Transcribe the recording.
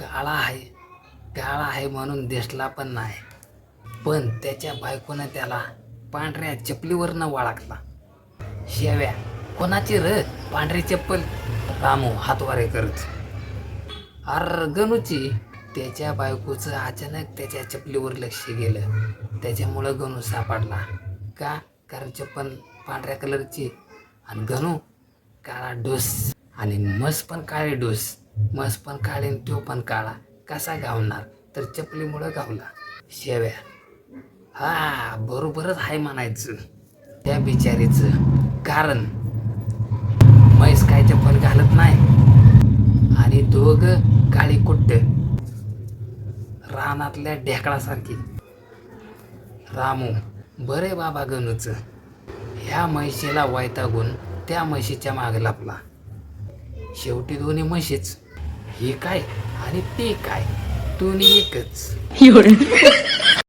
काळा आहे. काळा आहे म्हणून दिसला पण नाही. पण त्याच्या बायकोनं त्याला पांढऱ्या चपलीवरनं वाळखला शेव्या कोणाची र? पांढरी चप्पल. रामू हातवारे करत. अर गणूची त्याच्या बायकोचं अचानक त्याच्या चपलीवर लक्ष गेलं. त्याच्यामुळं गणू सापडला. का? कारण चप्पल पांढऱ्या कलरची. आणि गणू काळा डोस. आणि मस पण काळे डोस. मस पण काढेन तो पण काळा कसा गावणार तर चपलीमुळं गावला शेव्या. हा बरोबरच आहे म्हणायचं. त्या बिचारीचं. कारण म्हैस काय चप्पल घालत नाही. आणि दोघ काळी कुट्ट. रानातल्या ढेकळासारखी. रामू बरे बाबा गणूच. ह्या म्हैशीला वैतागून त्या म्हशीच्या मागे लपला. शेवटी दोन्ही म्हशीच. हे काय आणि ते काय? दोन्ही एकच.